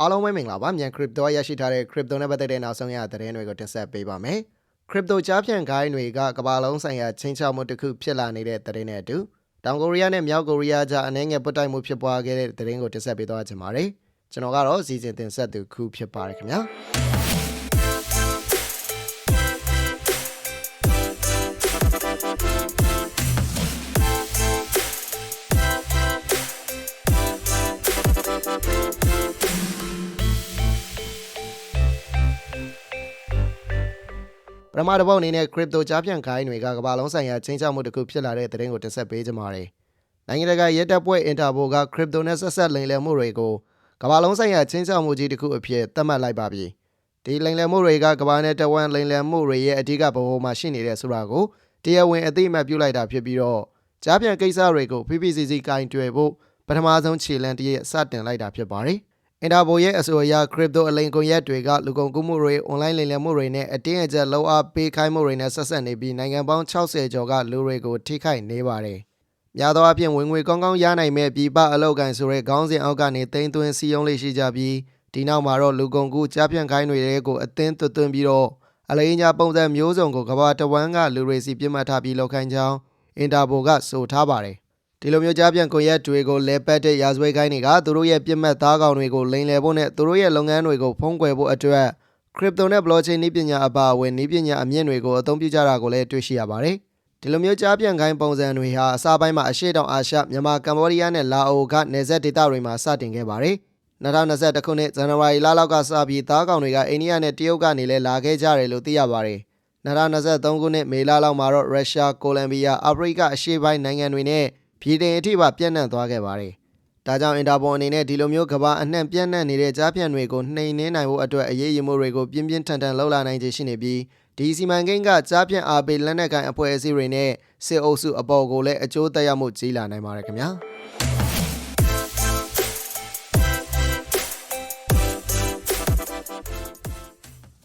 အားလုံးပဲမင်္ဂလာပါမြန် crypto ရရှိထားတဲ့ crypto နဲ့ပတ်သက်တဲ့နောက်ဆုံးရသတင်းတွေကိုတင်ဆက်ပေးပါမယ် crypto ကြားဖြန့်ခိုင်းတွေကကမ္ဘာလုံးဆိုင်ရာချင်းချောက်မှုတစ်ခုဖြစ်လာနေတဲ့သတင်းနဲ့အတူတောင်ကိုရီးယားနဲ့မြောက်ကိုရီးယားကြားအနေငယ်ပုတ်တိုက်မှုဖြစ်ပွားခဲ့တဲ့သတင်းကိုတင်ဆက်ပေးသွားကြပါမယ်ကျွန်တော်ကတော့စီစဉ်တင်ဆက်သူခုဖြစ်ပါတယ်ခင်ဗျာ ပထမတစ်ပုတ်အနေနဲ့ crypto ကြားဖြန့်ခိုင်းတွေကကမ္ဘာလုံးဆိုင်ရာချင်းချောက်မှုတစ်ခုဖြစ်လာတဲ့သတင်းကိုတင်ဆက်ပေးကြပါမယ်။နိုင်ငံတကာရဲတပ်ဖွဲ့ Interpol က crypto နဲ့ဆက်ဆက်လိမ်လည်မှုတွေကိုကမ္ဘာလုံးဆိုင်ရာချင်းချောက်မှုကြီးတစ်ခုအဖြစ်သတ်မှတ်လိုက်ပါပြီ။ဒီလိမ်လည်မှုတွေကကမ္ဘာနဲ့တဝမ်းလိမ်လည်မှုတွေရဲ့အဓိကဘဝမှာရှိနေတဲ့ဆိုတာကိုတရားဝင်အသိအမှတ်ပြုလိုက်တာဖြစ်ပြီးတော့ကြားဖြန့်ကိစ္စတွေကို PPCC ကင်တွယ်ဖို့ပထမဆုံးခြေလှမ်းတစ်ရက်စတင်လိုက်တာဖြစ်ပါတယ်။ အင်တာပိုရဲ့အဆိုအရ crypto အလိမ်ကွန်ရက်တွေကလူကုန်ကူးမှုတွေ online လိမ်လည်မှုတွေနဲ့အတင်းအကျပ်လောက်အားပေးခိုင်းမှုတွေနဲ့ဆက်ဆက်နေပြီးနိုင်ငံပေါင်း60ကျော်ကလူတွေကိုထိခိုက်နေပါတယ်။များသောအားဖြင့်ဝင်ငွေကောင်းကောင်းရနိုင်မဲ့ပြည်ပအလောက်ကန်ဆိုတဲ့ခေါင်းစဉ်အောက်ကနေတိမ့်သွင်းစီယုံလေးရှိကြပြီးဒီနောက်မှာတော့လူကုန်ကူးကြားပြန့်ခိုင်းတွေကိုအသင်းသွတ်သွင်းပြီးတော့အလိမ်ညာပုံစံမျိုးစုံကိုကမ္ဘာတဝန်းကလူတွေစီပြစ်မှတ်ထားပြီးလောက်ခိုင်းကြောင်းအင်တာပိုကဆိုထားပါတယ်။ ဒီလိုမျိုးကြားပြန်ကွန်ရက်တွေကိုလဲပတ်တဲ့ရာဇဝတ်ခိုင်းတွေကသူတို့ရဲ့ပြစ်မှတ်သားကောင်တွေကိုလိမ်လည်ဖို့နဲ့သူတို့ရဲ့လုပ်ငန်းတွေကိုဖုံးကွယ်ဖို့အတွက် crypto နဲ့ blockchain နည်းပညာအပါအဝင်နည်းပညာအမြင့်တွေကိုအသုံးပြုကြတာကိုလည်းတွေ့ရှိရပါတယ်။ဒီလိုမျိုးကြားပြန်ခိုင်းပုံစံတွေဟာအစပိုင်းမှာအရှေ့တောင်အာရှမြန်မာကမ္ဘောဒီးယားနဲ့လာအိုကနေဆက်ဒေသတွေမှာစတင်ခဲ့ပါတယ်။2021ခုနှစ်ဇန်နဝါရီလလောက်ကစပြီးသားကောင်တွေကအိန္ဒိယနဲ့တရုတ်ကနေလည်းလာခဲ့ကြတယ်လို့သိရပါတယ်။2023ခုနှစ်မေလလောက်မှာတော့ရုရှား၊ကိုလံဘီယာ၊အာဖရိကအရှေ့ပိုင်းနိုင်ငံတွေနဲ့ ပြည်တင်အထိပါပြန့်နှံ့သွားခဲ့ပါတယ်။ဒါကြောင့်အင်တာပိုအနေနဲ့ဒီလိုမျိုးကမ္ဘာအနှံ့ပြန့်နှံ့နေတဲ့ကြားဖြန့်တွေကိုနှိမ်နင်းနိုင်ဖို့အတွက်အရေးယူမှုတွေကိုပြင်းပြင်းထန်ထန်လှုပ်လာနိုင်ခြေရှိနေပြီးဒီစီမံကိန်းကကြားဖြန့်အားပေးလက်နက်ကိုင်အဖွဲ့အစည်းတွေနဲ့စစ်အုပ်စုအပေါ်ကိုလည်းအကျိုးသက်ရောက်မှုကြီးလာနိုင်ပါတယ်ခင်ဗျာ။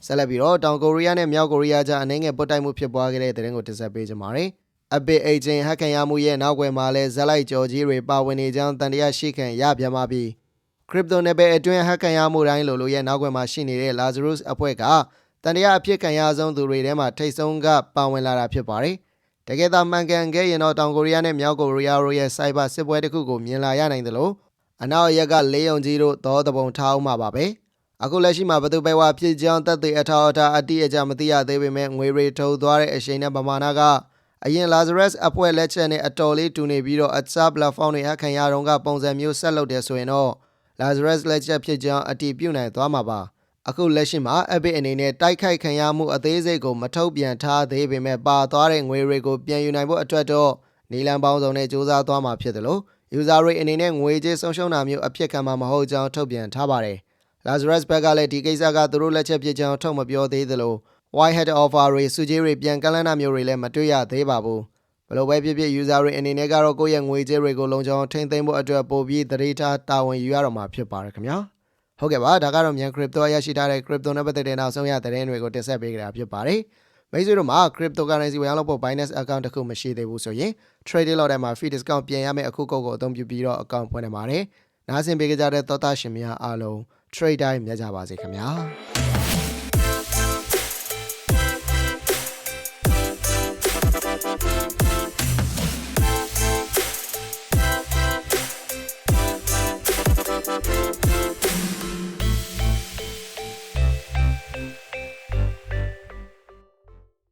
ဆက်လက်ပြီးတော့တောင်ကိုရီးယားနဲ့မြောက်ကိုရီးယားကြားအနေငယ်ပုတ်တိုက်မှုဖြစ်ပွားခဲ့တဲ့တဲ့ရင်ကိုတင်ဆက်ပေးကြပါမယ်။ အပစ်အိတ်ချင်းဟက်ခံရမှုရဲ့နောက်ွယ်မှာလဲဇက်လိုက်ကြော်ကြီးတွေပါဝင်နေကြောင်းတန်တရားရှိခံရပြန်ပါပြီ။ crypto နယ်ပယ်အတွင်းဟက်ခံရမှုတိုင်းလိုလိုရဲ့နောက်ွယ်မှာရှိနေတဲ့ Lazarus အဖွဲ့ကတန်တရားအဖြစ်ခံရဆုံးသူတွေထဲမှာထိတ်ဆုံးကပါဝင်လာတာဖြစ်ပါတယ်။တကယ်သာမှန်ကန်ခဲ့ရင်တော့တောင်ကိုရီးယားနဲ့မြောက်ကိုရီးယားတို့ရဲ့ cyber စစ်ပွဲတစ်ခုကိုမြင်လာရနိုင်သလိုအနောက်အရက်ကလေးယုံကြီးတို့သောတပုံထားအောင်မှာပါပဲ။အခုလက်ရှိမှာဘသူပဲဝါဖြစ်ကြောင်းတက်သေးအထောက်အထားအတိအကျမသိရသေးပေမဲ့ငွေတွေထုတ်သွားတဲ့အချိန်နဲ့ပမာဏက အရင် Lazarus အဖွဲ့လက်ချက်နဲ့အတော်လေးတူနေပြီးတော့အစား platform တွေအခမ်းရတော့ကပုံစံမျိုးဆက်လုပ်တယ်ဆိုရင်တော့ Lazarus လက်ချက်ဖြစ်ကြောင်းအတည်ပြုနိုင်သွားမှာပါအခုလက်ရှိမှာ Epic အနေနဲ့တိုက်ခိုက်ခံရမှုအသေးစိတ်ကိုမထုတ်ပြန်ထားသေးပေမဲ့ပါသွားတဲ့ငွေတွေကိုပြန်ယူနိုင်ဖို့အတွက်တော့နီလန်ပေါင်းစုံနဲ့စူးစမ်းသွားမှာဖြစ်တယ်လို့ user တွေအနေနဲ့ငွေကြေးဆုံးရှုံးတာမျိုးအဖြစ်ခံမှာမဟုတ်ကြောင်းထုတ်ပြန်ထားပါတယ်။ Lazarus ဘက်ကလည်းဒီကိစ္စကသူတို့လက်ချက်ဖြစ်ကြောင်းထုတ်မပြောသေးသလို Whitehead offer တွေစုကြေးတွေပြန်ကန့်လန့်တာမျိုးတွေလည်းမတွေ့ရသေးပါဘူး။ဘယ်လိုပဲဖြစ်ဖြစ် user တွေအနေနဲ့ကတော့ကိုယ့်ရဲ့ငွေကြေးတွေကိုလုံခြုံထိန်းသိမ်းဖို့အတွက်ပို့ပြီးသတိထားတာဝန်ယူရတော့မှာဖြစ်ပါတယ်ခင်ဗျာ။ဟုတ်ကဲ့ပါဒါကတော့မြန် crypto ရရှိထားတဲ့ crypto နဲ့ပတ်သက်တဲ့နောက်ဆုံးရသတင်းတွေကိုတင်ဆက်ပေးကြတာဖြစ်ပါတယ်။မိတ်ဆွေတို့မှာ cryptocurrency ဝယ်အောင်လုပ်ဖို့ Binance account တစ်ခုမရှိသေးဘူးဆိုရင် trading lot ထဲမှာ free discount ပြင်ရမယ့်အခုကုတ်ကိုအသုံးပြုပြီးတော့ account ဖွင့်နေပါတယ်။နားဆင်ပေးကြတဲ့သောသားရှင်များအားလုံး trade time မြတ်ကြပါစေခင်ဗျာ။